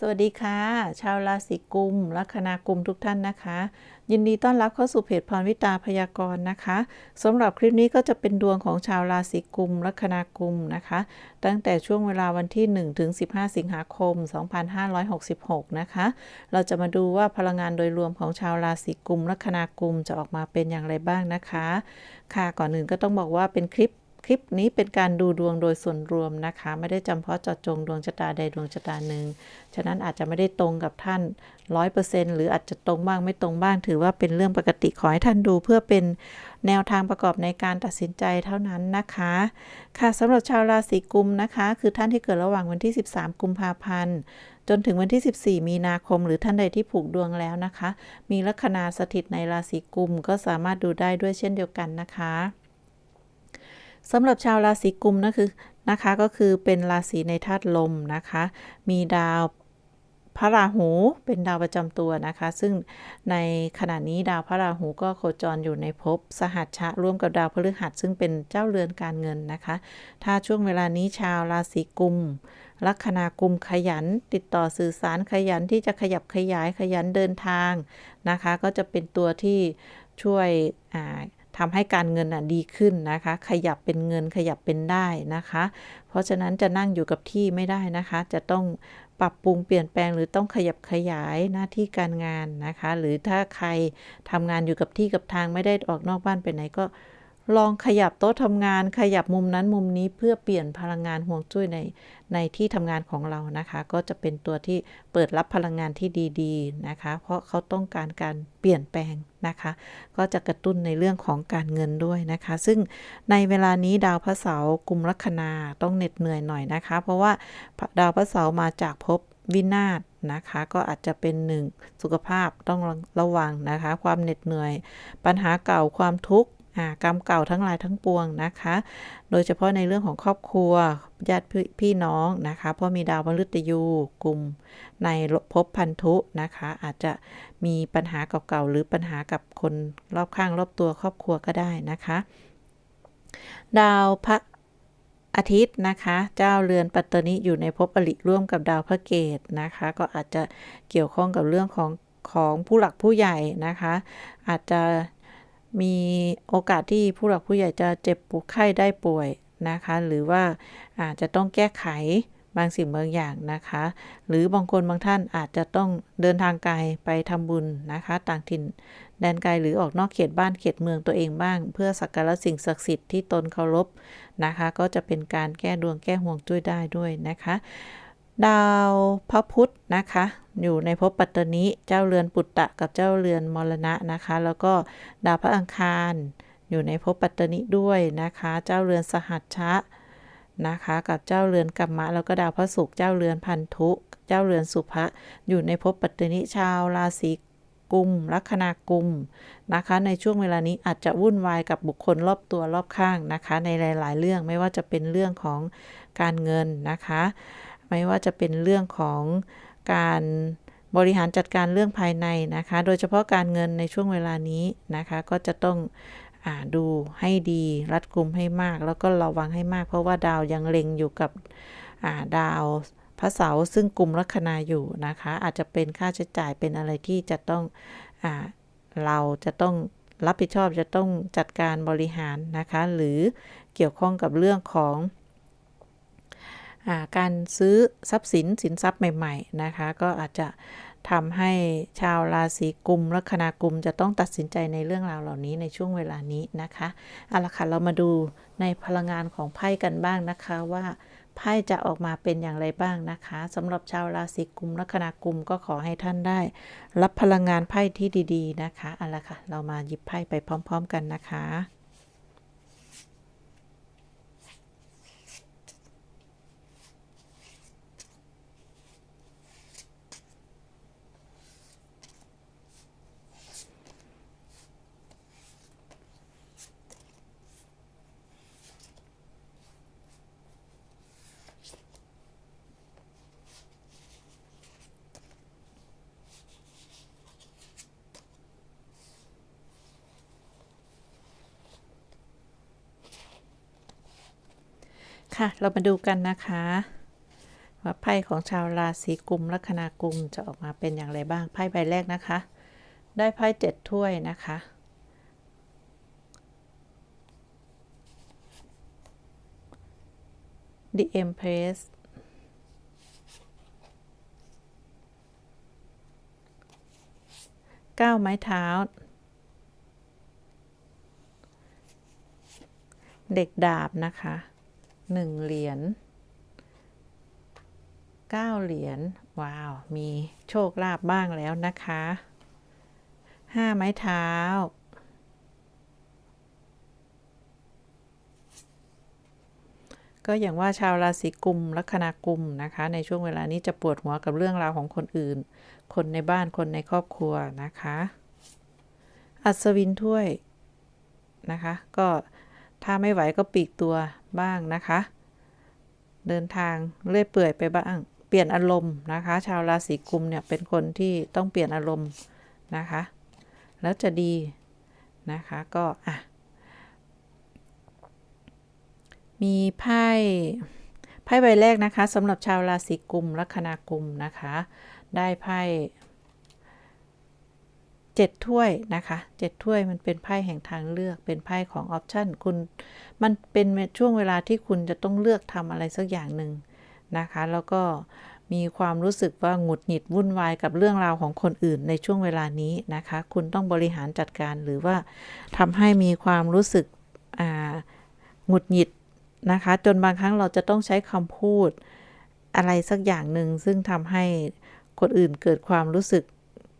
สวัสดีค่ะ ชาวราศีกุมลัคนากุมทุกท่านนะคะ ยินดีต้อนรับเข้าสู่เพจพรวิตาพยากรณ์นะคะสำหรับคลิปนี้ก็จะเป็นดวงของชาวราศีกุมลัคนากุมนะคะ ตั้งแต่ช่วงเวลาวันที่ 1 ถึง 15 สิงหาคม 2566 นะคะ เราจะมาดูว่าพลังงานโดยรวมของชาวราศีกุมลัคนากุมจะออกมาเป็นอย่างไรบ้างนะคะ ค่ะก่อนอื่นก็ต้องบอกว่าเป็นคลิป คลิปนี้เป็นการดูดวงโดยส่วนรวมนะคะ ไม่ได้จำเพาะเจาะจงดวงชะตาใดดวงชะตาหนึ่ง ฉะนั้นอาจจะไม่ได้ตรงกับท่าน 100%หรืออาจจะตรงบ้างไม่ตรงบ้าง ถือว่าเป็นเรื่องปกติขอให้ท่านดูเพื่อเป็นแนวทางประกอบในการตัดสินใจเท่านั้นนะคะ ค่ะสำหรับชาวราศีกุมนะคะ คือท่านที่เกิดระหว่างวันที่ 13 กุมภาพันธ์จนถึงวันที่ 14 มีนาคม หรือท่านใดที่ผูกดวงแล้วนะคะ มีลัคนาสถิตในราศีกุมก็สามารถดูได้ด้วยเช่นเดียวกันนะคะ สำหรับชาวราศีกุมนะคือนะคะก็คือเป็นราศีในธาตุลมนะคะ มีดาวพระราหูเป็นดาวประจำตัวนะคะ ซึ่งในขณะนี้ดาวพระราหูก็โคจรอยู่ในภพสหัชชะร่วมกับดาวพฤหัสซึ่งเป็นเจ้าเรือนการเงินนะคะ ถ้าช่วงเวลานี้ชาวราศีกุมลัคนากุมขยันติดต่อสื่อสารขยันที่จะขยับขยายขยันเดินทางนะคะ ก็จะเป็นตัวที่ช่วย ทำให้การเงินอะดีขึ้นนะคะ ขยับเป็นเงินขยับเป็นได้นะคะ เพราะฉะนั้นจะนั่งอยู่กับที่ไม่ได้นะคะ จะต้องปรับปรุงเปลี่ยนแปลงหรือต้องขยับขยายหน้าที่การงานนะคะ หรือถ้าใครทำงานอยู่กับที่กับทางไม่ได้ออกนอกบ้านไปไหนก็ ลองขยับโต๊ะทำงาน ขยับมุมนั้นมุมนี้เพื่อเปลี่ยนพลังงานห่วงจุ้ยในในที่ทำงานของเรานะคะ ก็จะเป็นตัวที่เปิดรับพลังงานที่ดีๆนะคะ เพราะเขาต้องการการเปลี่ยนแปลงนะคะ ก็จะกระตุ้นในเรื่องของการเงินด้วยนะคะ ซึ่งในเวลานี้ดาวพระเสาร์กุมลัคนาต้องเหน็ดเหนื่อยหน่อยนะคะ เพราะว่าดาวพระเสาร์มาจากภพวินาศนะคะก็อาจจะเป็นหนึ่งสุขภาพต้องระวังนะคะ ความเหน็ดเหนื่อย ปัญหาเก่าความทุกข์ กรรมเก่าทั้งหลายทั้งปวงนะคะ โดยเฉพาะในเรื่องของครอบครัวญาติพี่น้องนะคะเพราะมีดาวมฤตยูกลุ่มในภพพันธุนะคะ อาจจะมีปัญหาเก่าๆหรือปัญหากับคนรอบข้างรอบตัวครอบครัวก็ได้นะคะ ดาวพระอาทิตย์นะคะ เจ้าเรือนปัตตนิอยู่ในภพอริร่วมกับดาวพระเกตนะคะ ก็อาจจะเกี่ยวข้องกับเรื่องของของผู้หลักผู้ใหญ่นะคะ อาจจะ มีโอกาสที่ผู้หลักผู้ใหญ่จะเจ็บป่วยไข้ได้ป่วยนะคะ หรือว่าอาจจะต้องแก้ไขบางสิ่งบางอย่างนะคะ หรือบางคนบางท่านอาจจะต้องเดินทางไกลไปทำบุญนะคะ ต่างถิ่นแดนไกลหรือออกนอกเขตบ้านเขตเมืองตัวเองบ้าง เพื่อสักการะสิ่งศักดิ์สิทธิ์ที่ตนเคารพนะคะ ก็จะเป็นการแก้ดวงแก้ห่วงจุ้ยได้ด้วยนะคะ ดาวพระพุธนะคะ อยู่ในภพปัตตนิเจ้าเรือนปุตตะกับเจ้าเรือนมรณะนะคะ แล้วก็ดาวพระอังคาร อยู่ในภพปัตตนิด้วยนะคะ เจ้าเรือนสหัชชะนะคะ กับเจ้าเรือนกัมมะ แล้วก็ดาวพระศุกร์เจ้าเรือนพันธุ เจ้าเรือนสุภะอยู่ในภพปัตตนิชาวราศีกุมลัคนากุมนะคะ ในช่วงเวลานี้อาจจะวุ่นวายกับบุคคลรอบตัวรอบข้างนะคะ ในหลาย ๆ เรื่องไม่ว่าจะเป็นเรื่องของการเงินนะคะ ไม่ว่าจะเป็นเรื่องของการบริหารจัดการเรื่องภายในนะคะ โดยเฉพาะการเงินในช่วงเวลานี้นะคะ ก็จะต้องอดูให้ดีรัดกุมให้มาก แล้วก็ระวังให้มาก เพราะว่าดาวยังเล็งอยู่กับดาวพระเสาร์ซึ่งกลุ่มลัคนาอยู่นะคะ อาจจะเป็นค่าใช้จ่ายเป็นอะไรที่จะต้องอเราจะต้องรับผิดชอบจะต้องจัดการบริหารนะคะ หรือเกี่ยวข้องกับเรื่องของ การซื้อทรัพย์สินสินทรัพย์ใหม่ ๆ นะคะ ก็อาจจะทำให้ชาวราศีกุมลัคนากุมจะต้องตัดสินใจในเรื่องราวเหล่านี้ในช่วงเวลานี้นะคะเอาละค่ะเรามาดูในพลังงานของไพ่กันบ้างนะคะว่าไพ่จะออกมาเป็นอย่างไรบ้างนะคะสำหรับชาวราศีกุมลัคนากุมก็ขอให้ท่านได้ รับพลังงานไพ่ที่ดี ๆ นะคะเอาละค่ะเรามาหยิบไพ่ไปพร้อม ๆ กันนะคะ ค่ะ เรามาดูกันนะคะว่าไพ่ของชาวราศีกุมลัคนากุมจะออกมาเป็นอย่างไรบ้างไพ่ใบแรกนะคะ ได้ไพ่เจ็ดถ้วยนะคะ The Empress เก้าไม้เท้า เด็กดาบนะคะ หนึ่งเหรียญเก้าเหรียญว้าว มีโชคลาภบ้างแล้วนะคะห้าไม้เท้าก็อย่างว่าชาวราศีกุมลัคนากุมนะคะ ในช่วงเวลานี้จะปวดหัวกับเรื่องราวของคนอื่น คนในบ้านคนในครอบครัวนะคะ อัศวินถ้วยนะคะ ก็ถ้าไม่ไหวก็ปีกตัว บ้างนะคะ เดินทางเลื่อยเปื่อยไปบ้าง เปลี่ยนอารมณ์นะคะ ชาวราศีกุมเนี่ยเป็นคนที่ต้องเปลี่ยนอารมณ์นะคะ แล้วจะดีนะคะก็อะมีไพ่ไพ่ใบแรกนะคะสำหรับชาวราศีกุมลัคนากุมนะคะ ได้ไพ่ เจ็ดถ้วยนะคะเจ็ดถ้วยมันเป็นไพ่แห่งทางเลือก เป็นไพ่ของออปชันคุณ มันเป็นช่วงเวลาที่คุณจะต้องเลือกทำอะไรสักอย่างหนึ่งนะคะ แล้วก็มีความรู้สึกว่าหงุดหงิดวุ่นวายกับเรื่องราวของคนอื่นในช่วงเวลานี้นะคะ คุณต้องบริหารจัดการหรือว่าทำให้มีความรู้สึกหงุดหงิดนะคะ จนบางครั้งเราจะต้องใช้คำพูดอะไรสักอย่างหนึ่งซึ่งทำให้คนอื่นเกิดความรู้สึก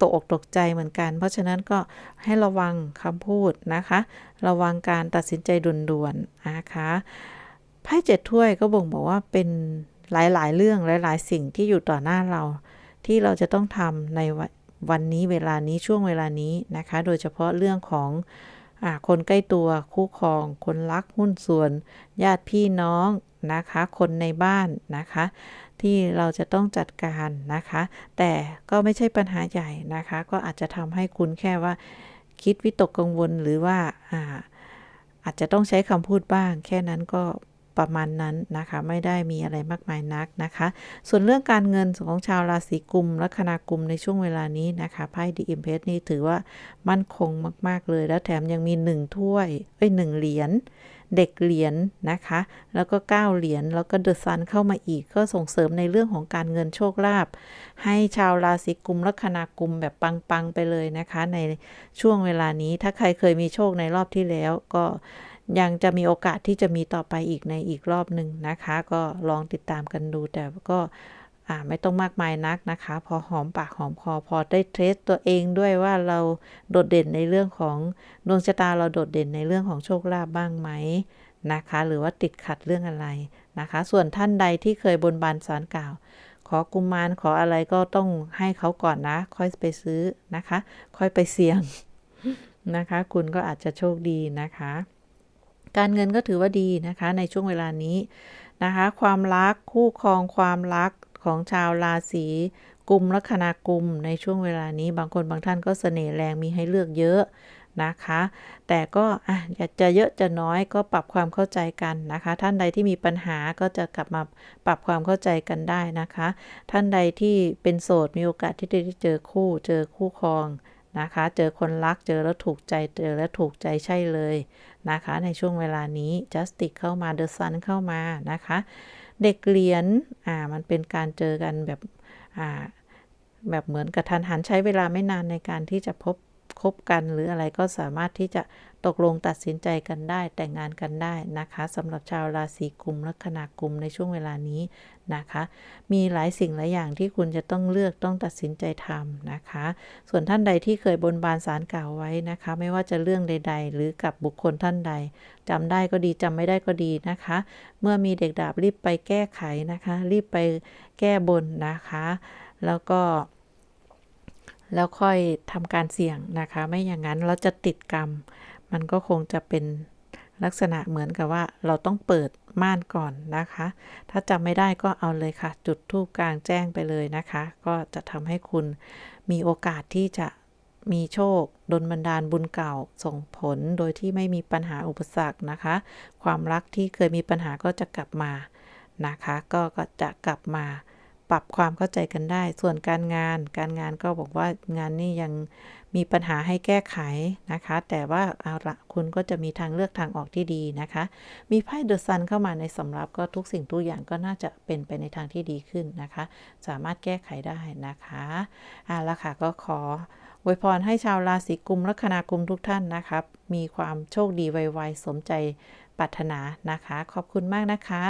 ตกอกตกใจเหมือนกัน เพราะฉะนั้นก็ให้ระวังคำพูดนะคะ ระวังการตัดสินใจด่วนๆนะคะไพ่เจ็ดถ้วยก็บ่งบอกว่าเป็นหลายๆ เรื่องหลาย ๆ สิ่งที่อยู่ต่อหน้าเรา ที่เราจะต้องทำในวันนี้เวลานี้ช่วงเวลานี้นะคะ โดยเฉพาะเรื่องของ คนใกล้ตัวคู่ครอง คนรักหุ้นส่วน ญาติพี่น้องนะคะ คนในบ้านนะคะ ที่เราจะต้องจัดการนะคะ แต่ก็ไม่ใช่ปัญหาใหญ่นะคะ ก็อาจจะทำให้คุณแค่ว่า คิดวิตกกังวลหรือว่าอาอาจจะต้องใช้คำพูดบ้าง แค่นั้นก็ ประมาณนั้นนะคะ ไม่ได้มีอะไรมากมายนักนะคะ ส่วนเรื่องการเงินของชาวราศีกุมและคณากุมในช่วงเวลานี้นะคะไพ่ดีอิมเพสนี่ถือว่ามั่นคงมาก ๆ เลย แล้วแถมยังมี1ถ้วยเอ้ยหนึ่งเหรียญเด็กเหรียญนนะคะ แล้วก็9เหรียญ แล้วก็เดอะซันเข้ามาอีก ก็ส่งเสริมในเรื่องของการเงินโชคลาภ ให้ชาวราศีกุมลัคนากุมแบบปัง ๆ ไปเลยนะคะ ในช่วงเวลานี้ ถ้าใครเคยมีโชคในรอบที่แล้วก็ ยังจะมีโอกาสที่จะมีต่อไปอีกในอีกรอบหนึ่งนะคะ ก็ลองติดตามกันดูแต่ก็ไม่ต้องมากมายนักนะคะ พอหอมปากหอมคอพอได้เทสตัวเองด้วยว่าเราโดดเด่นในเรื่องของดวงชะตาเราโดดเด่นในเรื่องของโชคลาภบ้างไหมนะคะ หรือว่าติดขัดเรื่องอะไรนะคะ ส่วนท่านใดที่เคยบนบานสารกล่าว ขอกุมมารขออะไรก็ต้องให้เขาก่อนนะ ค่อยไปซื้อนะคะ ค่อยไปเสี่ยงนะคะ คุณก็อาจจะโชคดีนะคะ การเงินก็ถือว่าดีนะคะในช่วงเวลานี้นะคะ ความรักคู่ครองความรักของชาวราศีกุมลัคนากุมในช่วงเวลานี้ บางคนบางท่านก็เสน่ห์แรงมีให้เลือกเยอะนะคะ แต่ก็อะจะเยอะจะน้อยก็ปรับความเข้าใจกันนะคะ ท่านใดที่มีปัญหาก็จะกลับมาปรับความเข้าใจกันได้นะคะ ท่านใดที่เป็นโสดมีโอกาสที่จะได้เจอคู่เจอคู่ครอง นะคะ เจอคนรักเจอแล้วถูกใจเจอแล้วถูกใจใช่เลยนะคะ ในช่วงเวลานี้ justice เข้ามา the sun เข้ามานะคะ เด็กเรียนอ่ามันเป็นการเจอกันแบบอ่าแบบเหมือนกับทันหันใช้เวลาไม่นานในการที่จะพบคบกันหรืออะไรก็สามารถที่จะตกลงตัดสินใจกันได้แต่งงานกันได้นะคะสำหรับชาวราศีกุมลัคนากุมในช่วงเวลานี้ นะคะ มีหลายสิ่งหลายอย่างที่คุณจะต้องเลือกต้องตัดสินใจทำนะคะ ส่วนท่านใดที่เคยบนบานสารกล่าวไว้นะคะ ไม่ว่าจะเรื่องใด ๆ หรือกับบุคคลท่านใดจำได้ก็ดีจำไม่ได้ก็ดีนะคะ เมื่อมีเด็กดาบรีบไปแก้ไขนะคะ รีบไปแก้บนนะคะ แล้วก็แล้วค่อยทำการเสี่ยงนะคะ ไม่อย่างนั้นเราจะติดกรรม มันก็คงจะเป็น ลักษณะเหมือนกับว่าเราต้องเปิดม่านก่อนนะคะ ถ้าจำไม่ได้ก็เอาเลยค่ะ จุดทูปกลางแจ้งไปเลยนะคะ ก็จะทำให้คุณมีโอกาสที่จะมีโชคดลบันดาลบุญเก่าส่งผลโดยที่ไม่มีปัญหาอุปสรรคนะคะ ความรักที่เคยมีปัญหาก็จะกลับมานะคะ ก็จะกลับมา ปรับความเข้าใจกันได้ ส่วนการงาน การงานก็บอกว่างานนี้ยังมีปัญหาให้แก้ไขนะคะ แต่ว่าเอาละคุณก็จะมีทางเลือกทางออกที่ดีนะคะ มีไพ่เดอะซันเข้ามาในสำรับก็ทุกสิ่งทุกอย่างก็น่าจะเป็นไปในทางที่ดีขึ้นนะคะ สามารถแก้ไขได้นะคะเอาละค่ะก็ขออวยพรให้ชาวราศีกุมลัคนากุมทุกท่านนะครับ มีความโชคดีไวๆสมใจ ปรารถนานะคะ ขอบคุณมากนะคะ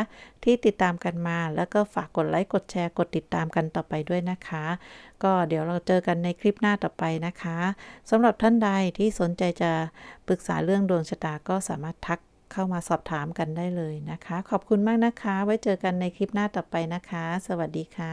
ที่ติดตามกันมา แล้วก็ฝากกดไลค์กดแชร์กดติดตามกันต่อไปด้วยนะคะ ก็เดี๋ยวเราเจอกันในคลิปหน้าต่อไปนะคะสำหรับท่านใดที่สนใจจะปรึกษาเรื่องดวงชะตาก็สามารถทักเข้ามาสอบถามกันได้เลยนะคะ ขอบคุณมากนะคะ ไว้เจอกันในคลิปหน้าต่อไปนะคะ สวัสดีค่ะ